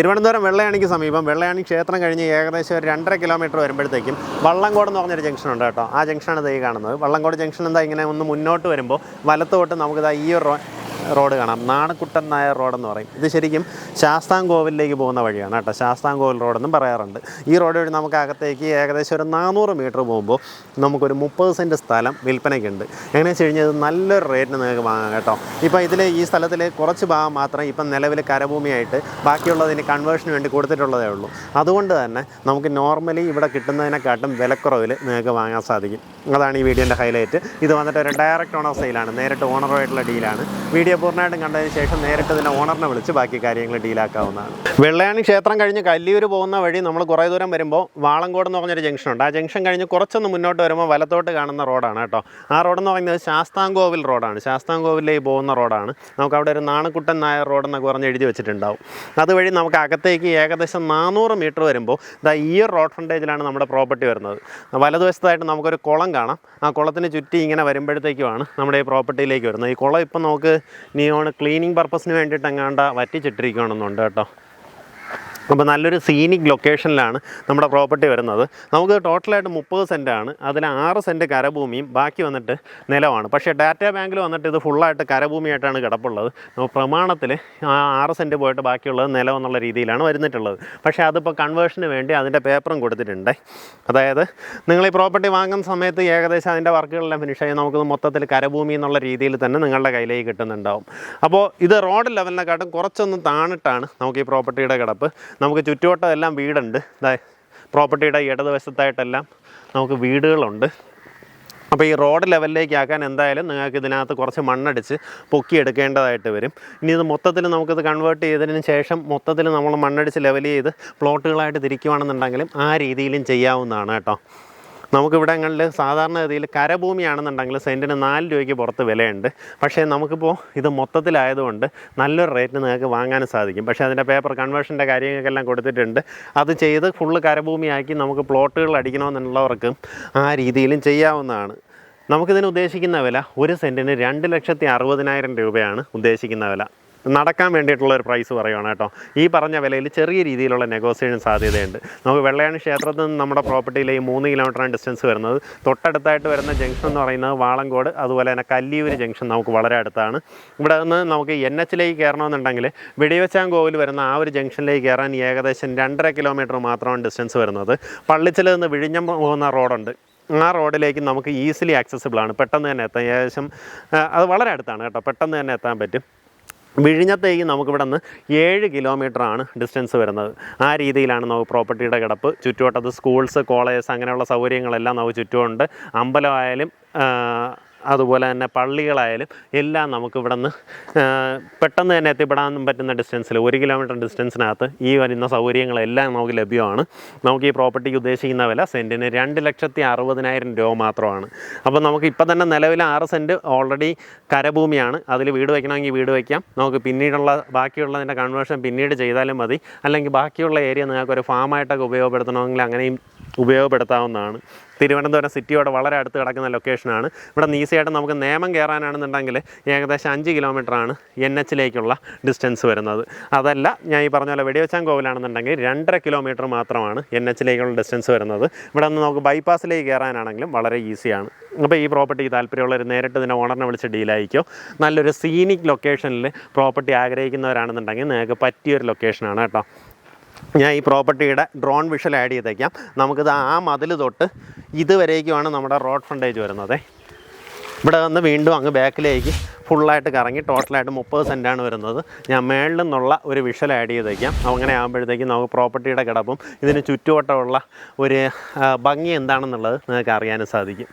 തിരുവനന്തപുരം വെള്ളയാണിക്ക് സമീപം. വെള്ളയാണി ക്ഷേത്രം കഴിഞ്ഞ് ഏകദേശം ഒരു രണ്ടര കിലോമീറ്റർ വരുമ്പോഴത്തേക്കും വള്ളംകോട് എന്ന് പറഞ്ഞൊരു ജംഗ്ഷൻ ഉണ്ട് കേട്ടോ. ആ ജംഗ്ഷനാണ് ദൈ കാണുന്നത്. വള്ളംകോട് ജംഗ്ഷൻ എന്താ ഇങ്ങനെ ഒന്ന് മുന്നോട്ട് വരുമ്പോൾ വലത്തോട്ട് നമുക്കിതാ ഈ ഒരു റോഡ് കാണാം. നാണക്കുട്ടൻ നായർ റോഡെന്ന് പറയും. ഇത് ശരിക്കും ശാസ്താംകോവിലേക്ക് പോകുന്ന വഴിയാണ് കേട്ടോ. ശാസ്താംകോവിൽ റോഡെന്നും പറയാറുണ്ട്. ഈ റോഡ് വഴി നമുക്ക് അകത്തേക്ക് ഏകദേശം ഒരു നാനൂറ് മീറ്റർ പോകുമ്പോൾ നമുക്കൊരു മുപ്പത് സെന്റ് സ്ഥലം വിൽപ്പനയ്ക്കുണ്ട്. എങ്ങനെയാണെന്ന് വെച്ച് കഴിഞ്ഞാൽ നല്ലൊരു റേറ്റിന് നിങ്ങൾക്ക് വാങ്ങാം കേട്ടോ. ഇപ്പോൾ ഇതിൽ ഈ സ്ഥലത്തിൽ കുറച്ച് ഭാഗം മാത്രം ഇപ്പം നിലവിൽ കരഭൂമിയായിട്ട് ബാക്കിയുള്ളതിന് കൺവേർഷന് വേണ്ടി കൊടുത്തിട്ടുള്ളതേ ഉള്ളൂ. അതുകൊണ്ട് തന്നെ നമുക്ക് നോർമലി ഇവിടെ കിട്ടുന്നതിനെക്കാട്ടും വിലക്കുറവിൽ നിങ്ങൾക്ക് വാങ്ങാൻ സാധിക്കും. അതാണ് ഈ വീഡിയോന്റെ ഹൈലൈറ്റ് ഇത് വന്നിട്ട് ഒരു ഡയറക്റ്റ് ഓണർ സെയിലാണ് നേരിട്ട് ഓണറുമായിട്ടുള്ള ഡീലാണ് വീഡിയോ പൂർണമായിട്ടും കണ്ടതിന് ശേഷം നേരിട്ട് ഇതിന്റെ ഓണറിനെ വിളിച്ച് ബാക്കി കാര്യങ്ങൾ ഡീലാക്കാവുന്നതാണ്. വെള്ളയാണി ക്ഷേത്രം കഴിഞ്ഞ് കല്ലിയൂർ പോകുന്ന വഴി നമ്മൾ കുറേ ദൂരം വരുമ്പോൾ വാളങ്കോട് എന്ന് പറഞ്ഞൊരു ജംഗ്ഷൻ ഉണ്ട് ആ ജംഗ്ഷൻ കഴിഞ്ഞ് കുറച്ചൊന്ന് മുന്നോട്ട് വരുമ്പോൾ വലത്തോട്ട് കാണുന്ന റോഡാണ് കേട്ടോ. ആ റോഡെന്ന് പറയുന്നത് ശാസ്താംകോവിൽ റോഡാണ്. ശാസ്താംകോവിലേക്ക് പോകുന്ന റോഡാണ്. നമുക്ക് അവിടെ ഒരു നാണക്കുട്ടൻ നായർ റോഡ് എന്നൊക്കെ പറഞ്ഞ് എഴുതി വെച്ചിട്ടുണ്ടാവും. അതുവഴി നമുക്ക് അകത്തേക്ക് ഏകദേശം നാനൂറ് മീറ്റർ വരുമ്പോൾ ദാ ഈ റോഡ് ഫ്രണ്ടേജിലാണ് നമ്മുടെ പ്രോപ്പർട്ടി വരുന്നത്. വലതുവശത്തായിട്ട് നമുക്കൊരു കുളം കാണാം. ആ കുളത്തിന് ചുറ്റി ഇങ്ങനെ വരുമ്പോഴത്തേക്കുമാണ് നമ്മുടെ ഈ പ്രോപ്പർട്ടിയിലേക്ക് വരുന്നത്. ഈ കുളം ഇപ്പം നമുക്ക് നിയോൺ ക്ലീനിങ് പർപ്പസിന് വേണ്ടിയിട്ട് എങ്ങാണ്ട് വറ്റിച്ചിട്ടിരിക്കുകയാണെന്നുണ്ട് കേട്ടോ. അപ്പോൾ നല്ലൊരു സീനിക് ലൊക്കേഷനിലാണ് നമ്മുടെ പ്രോപ്പർട്ടി വരുന്നത്. നമുക്ക് ടോട്ടലായിട്ട് മുപ്പത് സെന്റാണ് അതിൽ ആറ് സെന്റ് കരഭൂമിയും ബാക്കി വന്നിട്ട് നിലമാണ്. പക്ഷേ ഡാറ്റ ബാങ്കിൽ വന്നിട്ട് ഇത് ഫുള്ളായിട്ട് കരഭൂമിയായിട്ടാണ് കിടപ്പുള്ളത്. പ്രമാണത്തിൽ ആ ആറ് സെന്റ് പോയിട്ട് ബാക്കിയുള്ളത് നിലം എന്നുള്ള രീതിയിലാണ് വരുന്നിട്ടുള്ളത്. പക്ഷേ അതിപ്പോൾ കൺവേർഷന് വേണ്ടി അതിന്റെ പേപ്പറും കൊടുത്തിട്ടുണ്ട്. അതായത് നിങ്ങൾ ഈ പ്രോപ്പർട്ടി വാങ്ങുന്ന സമയത്ത് ഏകദേശം അതിന്റെ വർക്കുകളെല്ലാം ഫിനിഷ് ചെയ്യാൻ നമുക്കിത് മൊത്തത്തിൽ കരഭൂമി എന്നുള്ള രീതിയിൽ തന്നെ നിങ്ങളുടെ കയ്യിലേക്ക് കിട്ടുന്നുണ്ടാവും. അപ്പോൾ ഇത് റോഡ് ലെവലിനെക്കാട്ടും കുറച്ചൊന്ന് താണിട്ടാണ് നമുക്ക് ഈ പ്രോപ്പർട്ടിയുടെ കിടപ്പ്. നമുക്ക് ചുറ്റുവട്ടമെല്ലാം വീടുണ്ട്. പ്രോപ്പർട്ടിയുടെ ഇടതുവശത്തായിട്ടെല്ലാം നമുക്ക് വീടുകളുണ്ട്. അപ്പോൾ ഈ റോഡ് ലെവലിലേക്ക് ആക്കാൻ എന്തായാലും നിങ്ങൾക്ക് ഇതിനകത്ത് കുറച്ച് മണ്ണടിച്ച് പൊക്കിയെടുക്കേണ്ടതായിട്ട് വരും. ഇനി ഇത് മൊത്തത്തിൽ നമുക്കിത് കൺവേർട്ട് ചെയ്തതിന് ശേഷം മൊത്തത്തിൽ നമ്മൾ മണ്ണടിച്ച് ലെവൽ ചെയ്ത് പ്ലോട്ടുകളായിട്ട് തിരിക്കുകയാണെന്നുണ്ടെങ്കിലും ആ രീതിയിലും ചെയ്യാവുന്നതാണ് കേട്ടോ. നമുക്കിവിടങ്ങളിൽ സാധാരണഗതിയിൽ കരഭൂമിയാണെന്നുണ്ടെങ്കിൽ സെന്റിന് നാല് രൂപയ്ക്ക് പുറത്ത് വിലയുണ്ട്. പക്ഷേ നമുക്കിപ്പോൾ ഇത് മൊത്തത്തിലായതുകൊണ്ട് നല്ലൊരു റേറ്റിന് നിങ്ങൾക്ക് വാങ്ങാനും സാധിക്കും. പക്ഷേ അതിന്റെ പേപ്പർ കൺവേർഷന്റെ കാര്യങ്ങൾക്കെല്ലാം കൊടുത്തിട്ടുണ്ട്. അത് ചെയ്ത് ഫുള്ള് കരഭൂമിയാക്കി നമുക്ക് പ്ലോട്ടുകൾ അടിക്കണമെന്നുള്ളവർക്ക് ആ രീതിയിലും ചെയ്യാവുന്നതാണ്. നമുക്കിതിന് ഉദ്ദേശിക്കുന്ന വില ഒരു സെന്റിന് രണ്ട് ലക്ഷത്തി അറുപതിനായിരം രൂപയാണ് ഉദ്ദേശിക്കുന്ന വില. നടക്കാൻ വേണ്ടിയിട്ടുള്ള ഒരു പ്രൈസ് പറയുകയാണ് കേട്ടോ. ഈ പറഞ്ഞ വിലയിൽ ചെറിയ രീതിയിലുള്ള നെഗോസിയേഷൻ സാധ്യതയുണ്ട്. നമുക്ക് വെള്ളയാണി ക്ഷേത്രത്തിൽ നിന്ന് നമ്മുടെ പ്രോപ്പർട്ടിയിലെ ഈ മൂന്ന് കിലോമീറ്ററാണ് ഡിസ്റ്റൻസ് വരുന്നത്. തൊട്ടടുത്തായിട്ട് വരുന്ന ജംഗ്ഷൻ എന്ന് പറയുന്നത് വാളങ്കോട് അതുപോലെ തന്നെ കല്ലിയൂർ ജംഗ്ഷൻ നമുക്ക് വളരെ അടുത്താണ്. ഇവിടെ നിന്ന് നമുക്ക് എൻ എച്ചിലേക്ക് കയറണമെന്നുണ്ടെങ്കിൽ വെടിവെച്ചാങ്കോവിൽ വരുന്ന ആ ഒരു ജംഗ്ഷനിലേക്ക് കയറാൻ ഏകദേശം രണ്ടര കിലോമീറ്റർ മാത്രമാണ് ഡിസ്റ്റൻസ് വരുന്നത്. പള്ളിച്ചിൽ നിന്ന് വിഴിഞ്ഞം പോകുന്ന റോഡുണ്ട്. ആ റോഡിലേക്ക് നമുക്ക് ഈസിലി ആക്സസിബിൾ ആണ്. പെട്ടെന്ന് തന്നെ എത്താം ഏകദേശം അത് വളരെ അടുത്താണ് കേട്ടോ. പെട്ടെന്ന് തന്നെ എത്താൻ പറ്റും. വിഴിഞ്ഞത്തേക്ക് നമുക്കിവിടെ നിന്ന് ഏഴ് കിലോമീറ്ററാണ് ഡിസ്റ്റൻസ് വരുന്നത്. ആ രീതിയിലാണ് നമുക്ക് പ്രോപ്പർട്ടിയുടെ കിടപ്പ്. ചുറ്റുവട്ടത്ത് സ്കൂൾസ് കോളേജസ് അങ്ങനെയുള്ള സൗകര്യങ്ങളെല്ലാം നമുക്ക് ചുറ്റുമുണ്ട്. അമ്പലമായാലും അതുപോലെ തന്നെ പള്ളികളായാലും എല്ലാം നമുക്ക് ഇവിടെ നിന്ന് പെട്ടെന്ന് തന്നെ എത്തിപ്പെടാൻ പറ്റുന്ന ഡിസ്റ്റൻസിൽ ഒരു കിലോമീറ്റർ ഡിസ്റ്റൻസിനകത്ത് ഈ വരുന്ന സൗകര്യങ്ങളെല്ലാം നമുക്ക് ലഭ്യമാണ്. നമുക്ക് ഈ പ്രോപ്പർട്ടിക്ക് ഉദ്ദേശിക്കുന്ന വില സെന്റിന് രണ്ട് ലക്ഷത്തി അറുപതിനായിരം രൂപ മാത്രമാണ്. അപ്പോൾ നമുക്ക് ഇപ്പം തന്നെ നിലവിൽ ആറ് സെന്റ് ഓൾറെഡി കരഭൂമിയാണ്. അതിൽ വീട് വയ്ക്കണമെങ്കിൽ വീട് വയ്ക്കാം നമുക്ക് പിന്നീടുള്ള ബാക്കിയുള്ളതിന്റെ കൺവേർഷൻ പിന്നീട് ചെയ്താലും മതി. അല്ലെങ്കിൽ ബാക്കിയുള്ള ഏരിയ നിങ്ങൾക്ക് ഒരു ഫാമായിട്ടൊക്കെ ഉപയോഗപ്പെടുത്തണമെങ്കിൽ അങ്ങനെയും ഉപയോഗപ്പെടുത്താവുന്നതാണ്. തിരുവനന്തപുരം സിറ്റിയോട് വളരെ അടുത്ത് കിടക്കുന്ന ലൊക്കേഷനാണ് ഇവിടെ ഈസിയായിട്ട് നമുക്ക് നേമം കയറാനാണെന്നുണ്ടെങ്കിൽ ഏകദേശം അഞ്ച് കിലോമീറ്ററാണ് എൻ എച്ചിലേക്കുള്ള ഡിസ്റ്റൻസ് വരുന്നത്. അതല്ല ഞാൻ ഈ പറഞ്ഞ പോലെ വെടിവെച്ചാൻ കോവിലാണെന്നുണ്ടെങ്കിൽ രണ്ടര കിലോമീറ്റർ മാത്രമാണ് എൻ എച്ചിലേക്കുള്ള ഡിസ്റ്റൻസ് വരുന്നത്. ഇവിടെ നിന്ന് നമുക്ക് ബൈപ്പാസിലേക്ക് കയറാനാണെങ്കിലും വളരെ ഈസിയാണ് അപ്പോൾ ഈ പ്രോപ്പർട്ടി താല്പര്യമുള്ളവർ നേരിട്ട് ഇതിനെ ഓണറിനെ വിളിച്ച് ഡീലായിരിക്കും നല്ലൊരു സീനിക് ലൊക്കേഷനിൽ പ്രോപ്പർട്ടി ആഗ്രഹിക്കുന്നവരാണെന്നുണ്ടെങ്കിൽ നിങ്ങൾക്ക് പറ്റിയൊരു ലൊക്കേഷനാണ് കേട്ടോ. ഞാൻ ഈ പ്രോപ്പർട്ടിയുടെ ഡ്രോൺ വിഷൽ ആഡ് ചെയ്തേക്കാം. നമുക്കിത് ആ മതിൽ തൊട്ട് ഇതുവരേക്കുമാണ് നമ്മുടെ റോഡ് ഫ്രണ്ടേജ് വരുന്നത്. ഇവിടെ വന്ന് വീണ്ടും അങ്ങ് ബാക്കിലേക്ക് ഫുള്ളായിട്ട് കറങ്ങി ടോട്ടലായിട്ട് മുപ്പത് സെന്റാണ് വരുന്നത്. ഞാൻ മേളിൽ നിന്നുള്ള ഒരു വിഷൽ ആഡ് ചെയ്തേക്കാം. അങ്ങനെ ആകുമ്പോഴത്തേക്കും നമുക്ക് പ്രോപ്പർട്ടിയുടെ കിടപ്പും ഇതിന് ചുറ്റുവട്ടമുള്ള ഒരു ഭംഗി എന്താണെന്നുള്ളത് നിങ്ങൾക്ക് അറിയാനും സാധിക്കും.